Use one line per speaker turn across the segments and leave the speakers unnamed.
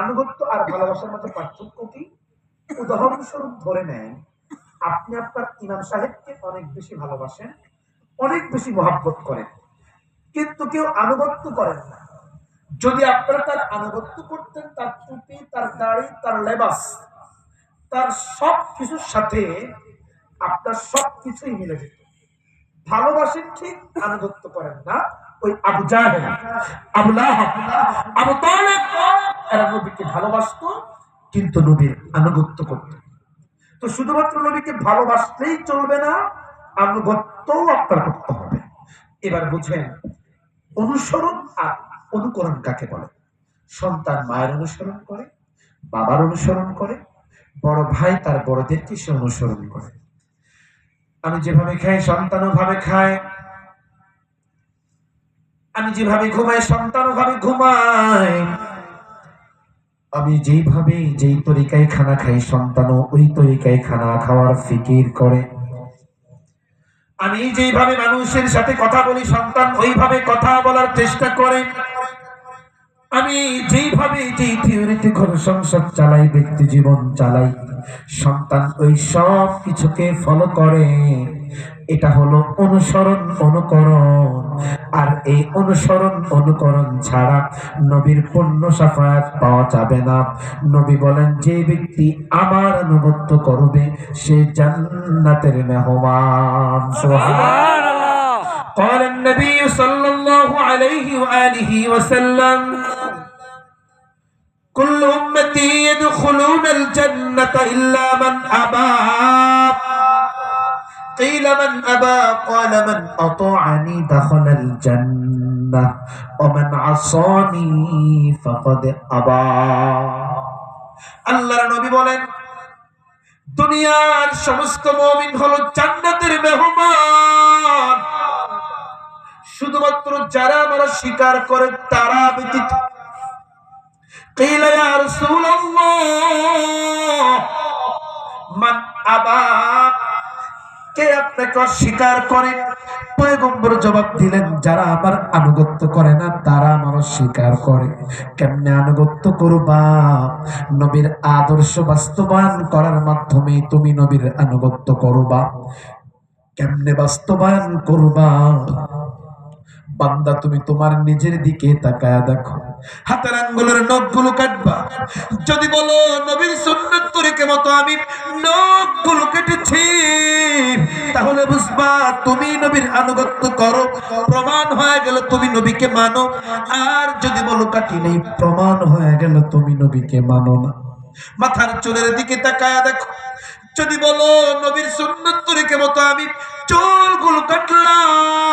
আনুগত্য আর ভালোবাসার মধ্যে পার্থক্য কি? উদাহরণস্বরূপ ধরে নেন, আপনি আপনার ইমাম সাহেবকে অনেক বেশি ভালোবাসেন, অনেক বেশি মহাব্বত করেন, কিন্তু কেউ আনুগত্য করেন না। যদি আপনারা তার আনুগত্য করতেন, তার টুপি, তার দাড়ি, তার লেবাস, তার সব কিছুর সাথে আপনার সব কিছুই মিলে যেত। ভালোবাসেন ঠিক, আনুগত্য করেন না। ওই আবু জাহেল, আবু লাহাব, আবু তালেব এরা নবীকে ভালোবাসতো, কিন্তু নবীর আনুগত্য করত। তো শুধুমাত্র নবীকে ভালোবাসলেই চলবে না, আনুগত্যও আপনার করতে হবে। এবার বুঝেন অনুসরণ আর অনুকরণ কাকে বলে? সন্তান মায়ের অনুসরণ করে, বাবার অনুসরণ করে, বড় ভাই তার বড়দেরকে সে অনুসরণ করে। আমি যেভাবে খাই, সন্তানও ভাবে খায়। আমি যেভাবে ঘুমাই, সন্তানও ভাবে ঘুমায়। আমি যেইভাবে যেই তরিকায় খানা খাই সন্তানও ওই তরিকায় খানা খাওয়ার ফিকির করে। আমি যেইভাবে মানুষের সাথে কথা বলি, সন্তান ওইভাবে কথা বলার চেষ্টা করে। আমি যেইভাবে যেই থিওরিতে ঘর সংসার চালাই, ব্যক্তি জীবন চালাই, সন্তান ওই সব কিছুকে ফলো করে। এটা হলো অনুসরণ, অনুকরণ। আর এই অনুসরণ অনুকরণ ছাড়া নবীর পূর্ণ সাফায়াত পাওয়া যাবে না নবী বলেন যে ব্যক্তি আমার আনুগত্য করবে সে জান্নাতের মেহমান সুবহানাল্লাহ قال النبي صلى الله عليه وآله وسلم كل أمتي يدخلون الجنة إلا من أبى قيل من أبى قال من أطاعني دخل الجنة ومن عصاني فقد أبى আল্লাহর নবী বলেন দুনিয়ার সমস্ত মুমিন হলো জান্নাতের মেহমান শুধুমাত্র যারা আমরা স্বীকার করে তারা ব্যতীত قيل يا رسول الله من أبى কে আপনাকে অস্বীকার করে? পয়গম্বর জবাব দিলেন, যারা আমার আনুগত্য করে না, তারা আমার স্বীকার করে। কেমনে আনুগত্য করবা? নবীর আদর্শ বাস্তবায়ন করার মাধ্যমে তুমি নবীর আনুগত্য করবা। কেমনে বাস্তবায়ন করবা? বান্দা, তুমি তোমার নিজের দিকে তাকায়া দেখো। হাতের আঙ্গুলের নখগুলো কাটবা। যদি বলো নবীর সুন্নত তরিকে মতো আমি নখগুলো কেটেছি, তাহলে বুঝবা তুমি নবীর আনুগত্য করো। প্রমাণ হয়ে গেল তুমি নবীকে মানো। আর যদি বলো কাটি নেই, প্রমাণ হয়ে গেল তুমি নবীকে মানো না। মাথার চুলের দিকে তাকায়া দেখো। যদি বলো নবীর সুন্নত তরিকে মতো আমি চুলগুলো কাটলাম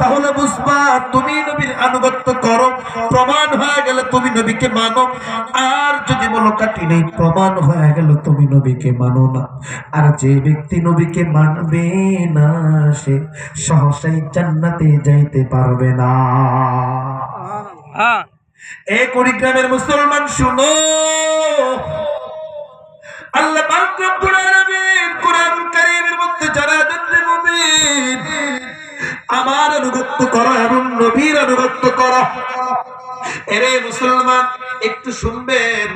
তাহলে বুঝবা তুমি নবীর আনুগত্য করো প্রমাণ হয়ে গেলে তুমি নবীকে মানো। আর যদি বলো কাটি নেই প্রমাণ হয়ে গেল তুমি নবীকে মানো না। আর যে ব্যক্তি নবীকে মানবে না সে সহসাই জান্নাতে যাইতে পারবে না। এ কুড়িগ্রামের মুসলমান শুনো। আল্লাহ পাক রব্বুল আলামিন কোরআন কারীমের আনুগত্য করো এবং নবীর আনুগত্য করো। এরে মুসলমান, একটু শুনবেন?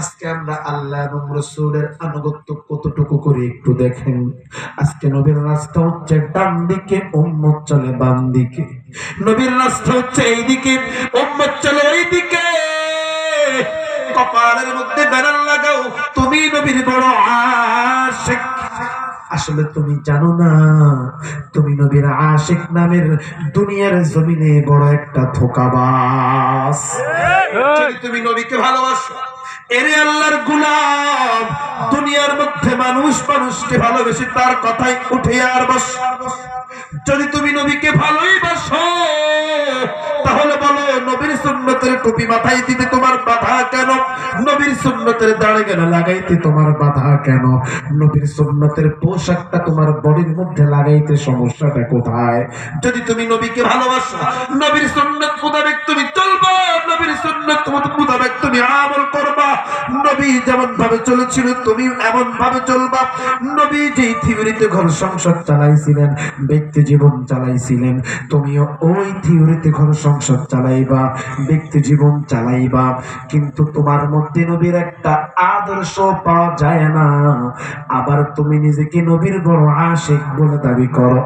আজকে আমরা আল্লাহ এবং রসুলের আনুগত্য কতটুকু করি একটু দেখেন। আজকে নবীর রাস্তা হচ্ছে ডান দিকে, উম্মত চলে বাম দিকে। নবীর রাস্তা হচ্ছে এইদিকে, উম্মত চলে এইদিকে কপালের মধ্যে ব্যানার লাগাও তুমি নবীর বড় আশেক আসলে তুমি জানো না, তুমি নবীর আশেক নামের দুনিয়ার জমিনে বড় একটা ধোকাবাস তুমি নবীকে ভালোবাসো, এরে আল্লাহর গুলাম, দুনিয়ার মধ্যে মানুষ মানুষকে ভালোবেসে তার কথাই উঠে আর বস। যদি তুমি নবীকে ভালোই বাসো, তাহলে বলো, নবীর সুন্নতের টুপি মাথায় দিতে তোমার বাধা সুন্নতের দাঁড়ে গেলে লাগাইতে তোমার বাধা কেন? নবীর সুন্নতের পোশাকটা তোমার বডির মধ্যে লাগাইতে সমস্যাটা কোথায়? যদি তুমি নবীকে ভালোবাসো, নবীর সুন্নত মোতাবেক তুমি চলবা, নবীর সুন্নত মোতাবেক তুমি আমল করবা। নবী যেমন ভাবে চলেছিল, তুমি এমন ভাবে চলবা। নবী যেই থিওরিতে ঘর সংসার চালাইছিলেন, ব্যক্তি জীবন চালাইছিলেন, তুমিও ওই থিওরিতে ঘর সংসার চালাইবা, ব্যক্তি জীবন চালাইবা। কিন্তু তোমার মধ্যে নবীর একটা আদর্শ পাওয়া যায় না। আবার তুমি নিজেকে নবীর বড় আশেক বলে দাবি করো।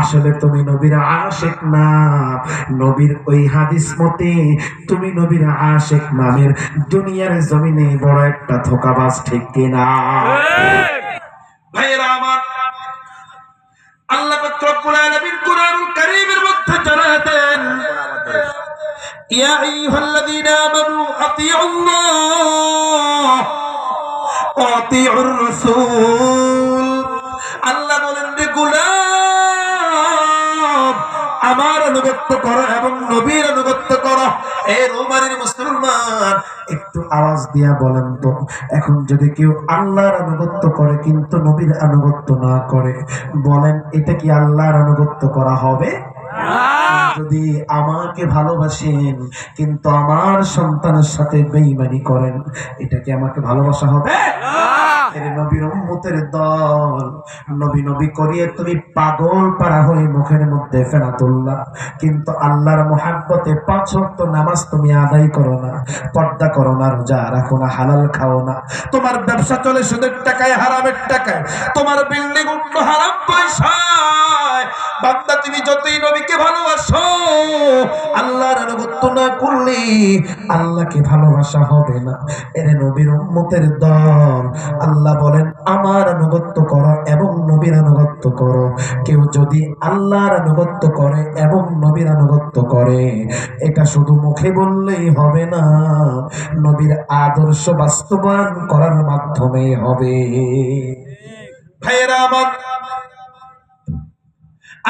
আসলে তুমি নবীর আশেক না। নবীর ওই হাদিস মতে তুমি নবীর আশেক নামের দুনিয়ার জমিনে বড় একটা ধোকাবাজ ঠিক কিনা? ভাইয়েরা আমার আল্লাহ পাক রব্বুল আলামিন ইয়া আইয়ুহাল্লাযীনা আমানু আতিউল্লাহ। ওয়া আতিউর রাসূল আল্লাহ বলেন রে গোলাম, আমার আনুগত্য করো এবং নবীর আনুগত্য করো। এ রোমানের মুসলমান, একটু আওয়াজ দিয়া বলেন তো, এখন যদি কেউ আল্লাহর আনুগত্য করে কিন্তু নবীর আনুগত্য না করে, বলেন, এটা কি আল্লাহর আনুগত্য করা হবে? যদি আমাকে ভালোবাসেন কিন্তু আমার সন্তানের সাথে বেইমানি করেন এটা কি আমাকে ভালোবাসা হবে? নবীর উম্মতের দল নবী নবী করিয়ে তুমি পাগল পারা হয়ে মুখের মধ্যে ফেনা তুললা। কিন্তু আল্লাহর মোহাব্বতে পাঁচ নামাজ তুমি আদায় করো না পর্দা করো না রোজা রাখো না হালাল খাও না। তোমার ব্যবসা চলে সুদের টাকায় হারামের টাকায়। তোমার বিল্ডিং উঠল হারাম পয়সায় বান্দা, তুমি যতই নবীকে ভালোবাসো, আল্লাহর আনুগত্য না করলে আল্লাহকে ভালোবাসা হবে না। এরে নবীর উম্মতের দল। আল্লাহ বলেন, আমার আনুগত্য করো এবং নবীর আনুগত্য করো। কেউ যদি আল্লাহর আনুগত্য করে এবং নবীর আনুগত্য করে, এটা শুধু মুখে বললেই হবে না, নবীর আদর্শ বাস্তবায়ন করার মাধ্যমে হবে। ভাইয়েরা আমার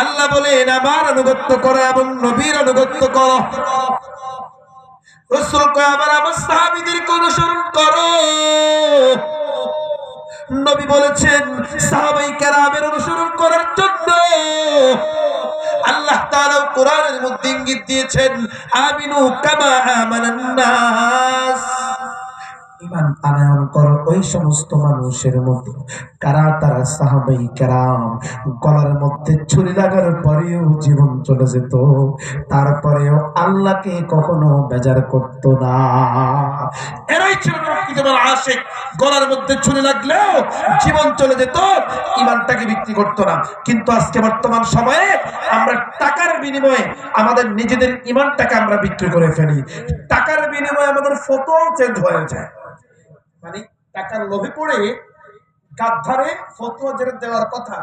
আল্লাহ বলেন আমার আনুগত্য করো এবং নবীর আনুগত্য করো। আমার অনুসরণ করো। নবী বলেছেন, সাহাবাই কেরামের অনুসরণ করার জন্য আল্লাহ তাআলা কোরআনের মধ্যে ইঙ্গিত দিয়েছেন, আমিনু কামা আমানান ইমান আনয়ন করো ওই সমস্ত মানুষের মতো কারা তারা সাহাবাই কেরাম? গলার মধ্যে ছুরি লাগার পরেও জীবন চলে যেত। তারপরেও আল্লাহকে কখনো বেজার করত না। এরাই ছিল আশেক। গলার মধ্যে ছুরি লাগলেও জীবন চলে যেত, ইমানটাকে বিক্রি করতো না। কিন্তু আজকে বর্তমান সময়ে আমরা টাকার বিনিময়ে আমাদের নিজেদের ইমানটাকে আমরা বিক্রি করে ফেলি। টাকার বিনিময়ে আমাদের ফটো চেঞ্জ হয়ে যায়। মানে টাকার লোভে পড়ে গাদ্ধারে ফতোয়া যেটা দেওয়ার কথা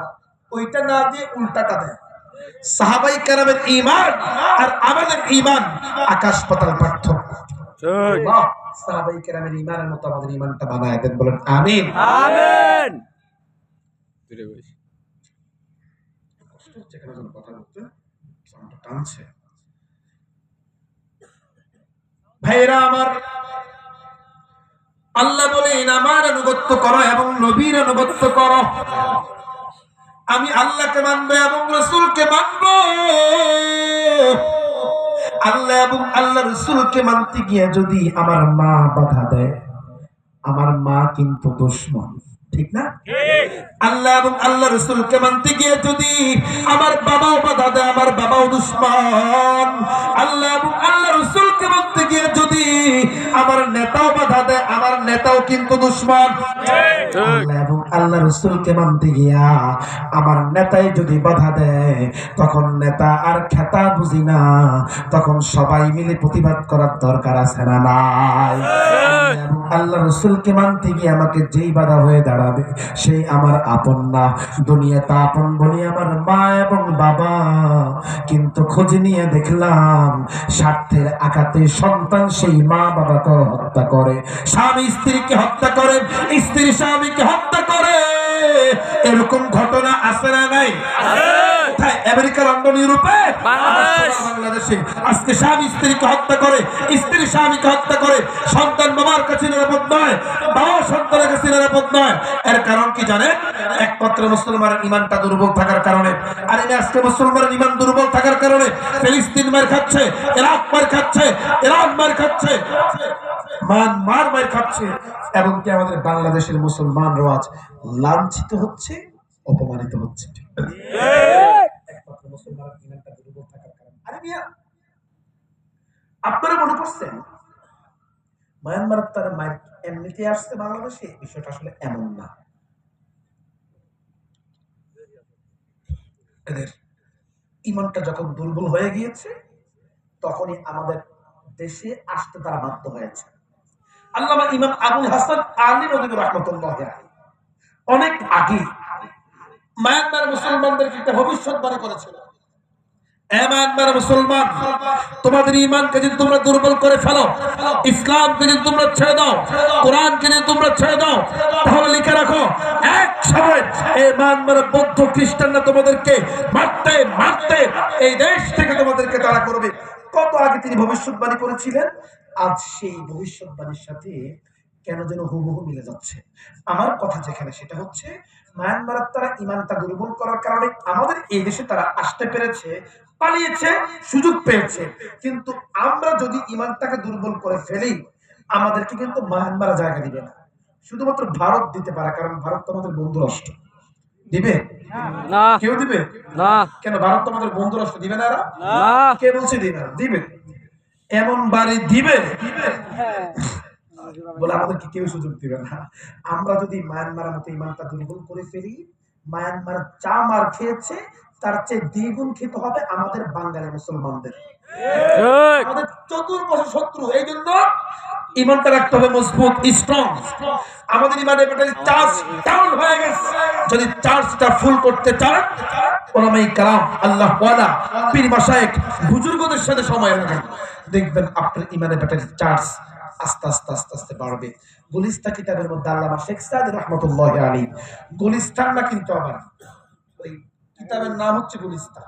ওইটা না দিয়ে উল্টাটা দেয়। সাহাবাই কারামের ইমান আর আমাদের ইমান আকাশ পাতাল পার্থক্য। সাহাবাই কেরামের ইমানের মতো আমাদের ইমানটা বানায় দেন বলেন আমিন।
আমেন।
কষ্ট হচ্ছে কেন কথা বলতে? টানছে। ভাইরা আমার আল্লাহ বলেন, আমার আনুগত্য করো এবং নবীর আনুগত্য করো। আমি আল্লাহকে মানবো এবং রসুলকে মানবো। আল্লাহ এবং আল্লাহ রসুলকে মানতে গিয়ে যদি আমার মা বাধা দেয়, আমার মা কিন্তু দুশ্মন, ঠিক না? আল্লাহ এবং আল্লাহ রসুলকে মানতে গিয়ে যদি আমার বাবাও বাধা দেয়, আমার বাবাও দুশ্মন, আল্লাহ এবং আল্লাহ রসুলকে মানতে গিয়ে যদি আমার নেতাও বাধা দেয় আমার নেতাও কিন্তু দুশ্মন। আল্লাহ এবং আল্লাহ রসুলকে মানতে গিয়া আমার নেতাই যদি বাধা দেয় তখন নেতা আর খেতা বুঝি না তখন সবাই মিলে প্রতিবাদ করার দরকার আছে না নাই? রসুলকে মানতে গিয়ে আমাকে যেই বাধা হয়ে দাঁড়াবে, সেই আমার আপন না। দুনিয়াতে আপন বলি আমার মা এবং বাবা। কিন্তু খোঁজ নিয়ে দেখলাম, স্বার্থের আঘাতে সন্তান সেই মা বাবাকে হত্যা করে। স্বামী স্ত্রীকে হত্যা করে, স্ত্রী স্বামীকে হত্যা করে। এরকম ঘটনা আছে না নাই? কোথায় আমেরিকা লন্ডন ইউরোপে।
বাংলাদেশে।
আজকে স্বামী স্ত্রীকে হত্যা করে স্ত্রী স্বামীকে হত্যা করে সন্তান বাবার কাছে নিরাপদ নয় বাবা সন্তানের কাছে নিরাপদ নয়। এর কারণ কি জানেন? একমাত্র মুসলমানের ইমানটা দুর্বল থাকার কারণে। আর এই আজকে মুসলমানের ইমান দুর্বল থাকার কারণে ফিলিস্তিন মার খাচ্ছে ইরাক মার খাচ্ছে ইরান মার খাচ্ছে মায়ানমার মার খাচ্ছে। এবং কি আমাদের বাংলাদেশের মুসলমানরাও আজ লাঞ্ছিত হচ্ছে অপমানিত হচ্ছে। ইমানটা দুর্বল থাকার কারণে। আরে মিয়া, আপনারা মনে করছেন মায়ানমার মায়ের এমনিতে আসছে বাংলাদেশে? বিষয়টা আসলে এমন না। এদের ইমানটা যখন দুর্বল হয়ে গিয়েছে, তখনই আমাদের দেশে আসতে তারা বাধ্য হয়েছে। আল্লামা ইমাম আবুল হাসান আলী নদী রহমতুল্লাহ অনেক আগে মায়ানমার মুসলমানদেরকে একটা ভবিষ্যৎবাণী করেছিল? মুসলমান, তোমাদের ইমানকে যদি তোমরা দুর্বল করে ফেলো, ইসলামকে যদি তোমরা ছেড়ে দাও, কোরআনকে যদি তোমরা ছেড়ে দাও, তাহলে লিখে রাখো, এক সময় বৌদ্ধ খ্রিস্টানরা তোমাদেরকে মারতে মারতে এই দেশ থেকে তোমাদেরকে তারা করবে। কত আগে তিনি ভবিষ্যৎবাণী করেছিলেন? আজ সেই ভবিষ্যৎবাণীর সাথে কেন যেন হুবহু মিলে যাচ্ছে। আমার কথা যেখানে সেটা হচ্ছে মায়ানমারের তারা ইমানটা দুর্বল করার কারণে আমাদের এই দেশে তারা আসতে পেরেছে পালিয়েছে সুযোগ পেয়েছে। কিন্তু আমরা যদি ইমানটাকে দুর্বল করে ফেলি আমাদেরকে কিন্তু মায়ানমার জায়গা দিবে না। শুধুমাত্র ভারত দিতে পারে কারণ ভারত তো আমাদের বন্ধু রাষ্ট্র। দিবে?
না।
কেউ দিবে?
না।
কেন ভারত তো আমাদের বন্ধু রাষ্ট্র দিবে না কে বলছে দিবে না? দিবে। এমন বাড়ি দিবে? দিবে বলে আমাদেরকে কেউ সুযোগ দিবে না? আমরা যদি মায়ানমারের মতো ইমানটা দুর্বল করে ফেলি মায়ানমার যা মার খেয়েছে তার চেয়ে দ্বিগুণ খেতে হবে আমাদের বাঙালি মুসলমানদের। আমাদের চতুর্পাশে শত্রু এই জন্য ইমানটা রাখতে হবে মজবুত স্ট্রং আমাদের ইমানের ব্যাটারি চার্জ ডাউন হয়ে গেছে। যদি চার্জটা ফুল করতে চান ওলামাই কালাম আল্লাহ ওয়ালা পীর মাশায়েক বুজুর্গদের সাথে সময় দেখবেন আপনার ইমানের ব্যাটারি চার্জ আস্তে আস্তে আস্তে আস্তে বাড়বে। গুলিস্তা কিতাবের মধ্যে আল্লামা শেখ সাদ রহমতুল্লাহ আলী গুলিস্তান না কিন্তু আবার ওই কিতাবের নাম হচ্ছে গুলিস্তা।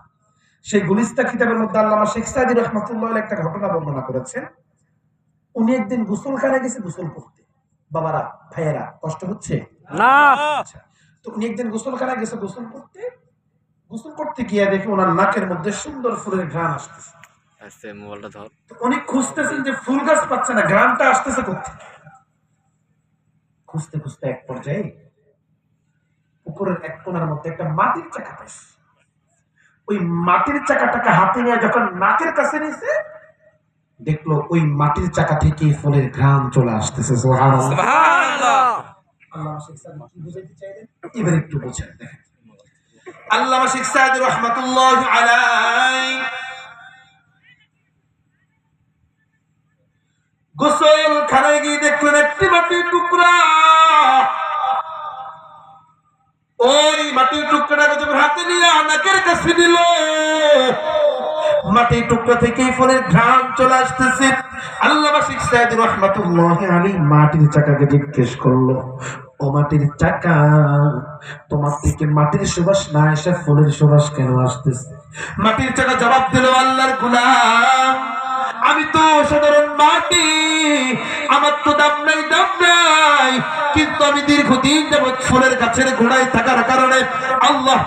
সেই গুলিস্তা কিতাবের মধ্যে আল্লামা শেখ সাদি রহমতুল্লাহ একটা ঘটনা বর্ণনা করেছেন। উনি একদিন গোসলখানায় গেছে গোসল করতে। বাবারা ভাইয়েরা কষ্ট হচ্ছে?
না।
আচ্ছা তো উনি একদিন গোসলখানায় গেছে গোসল করতে। গোসল করতে গিয়ে দেখে ওনার নাকের মধ্যে সুন্দর ফুলের ঘ্রাণ আসতেছে।
আস্তে মোবাইলটা ধর।
উনি খুঁজতেছেন যে ফুল গাছ পাচ্ছে না ঘ্রাণটা আসতেছে খুঁজতে খুঁজতে এক পর্যায়ে পুকুরের এক কোনার মধ্যে একটা মাটির চাকা পাইছে। ওই মাটির চাকাটাকে হাতে নিয়ে যখন নাকের কাছে নিয়েছে দেখল ওই মাটির চাকা থেকে ফুলের ঘ্রাণ চলে আসতেছে শেখ কি বুঝাইতে চাইলেন এবার একটু বোঝেন দেখেন। আল্লামা শেখ সাদ রহমাতুল্লাহ আলাই গোসল খানায় গিয়ে দেখলেন একটি মাটির টুকরা। ওই মাটির টুকরাটাকে যখন হাতে নিয়ে নাকের কাছে দিল, মাটির টুকরা থেকে ফলের ঘ্রাণ চলে আসতেছে। রহমাতুল্লাহ মাটির চাকাকে জিজ্ঞেস করল, ও মাটির চাকা, তোমার থেকে মাটির সুবাস না এসে ফুলের সুবাস কেন আসতেছে? মাটির চাকা জবাব দিল, আল্লাহর গুলাম। আমি তো সাধারণ মাটি, আমার তো দাম নাই দাম নাই। কিন্তু আমি দীর্ঘদিন যাবৎ ফুলের গাছের গোড়ায় থাকার কারণে আল্লাহ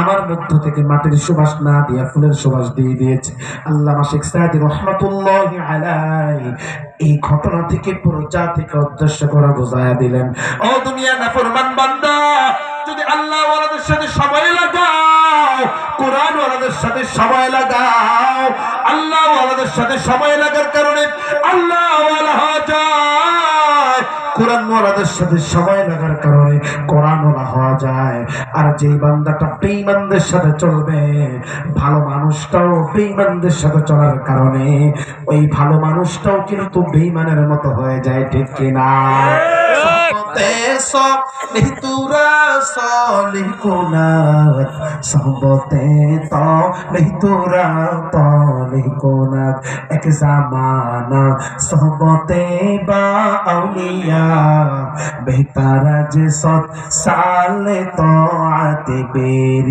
আমার মধ্য থেকে মাটির সুবাস না দিয়ে ফুলের সুবাস দিয়ে দিয়েছে। আল্লাহ শেখ সাইদি রহমাতুল্লাহ আলাই এই ঘটনা থেকে পুরো জাতিকে উদ্দেশ্য করে বোঝায়া দিলেন। ও দুনিয়া নাফরমান বান্দা যদি আল্লাহ ওয়ালাদের সাথে সময় লাগাও কোরআন ওয়ালাদের সাথে সময় লাগাও আল্লাহ ওয়ালাদের সাথে সময় লাগার কারণে আল্লাহ ওয়ালা কোরআন সাথে লাগার কারণে হওয়া যায়। আর বান্দাটা সাথে ভালো সাথে চলার কারণে ওই ভালো মানুষটাও কিন্তু বেঈমানের মতো হয়ে যায়, ঠিক কিনা? সহবতে সলিহ তুরা সবতে কোনাত সহবতে তলিহ তুরা তলিহ কোনাত। এক জামানা সবতে বা আউলিয়া, বেহতারা যে সৎ সালে তো আতে বেরি।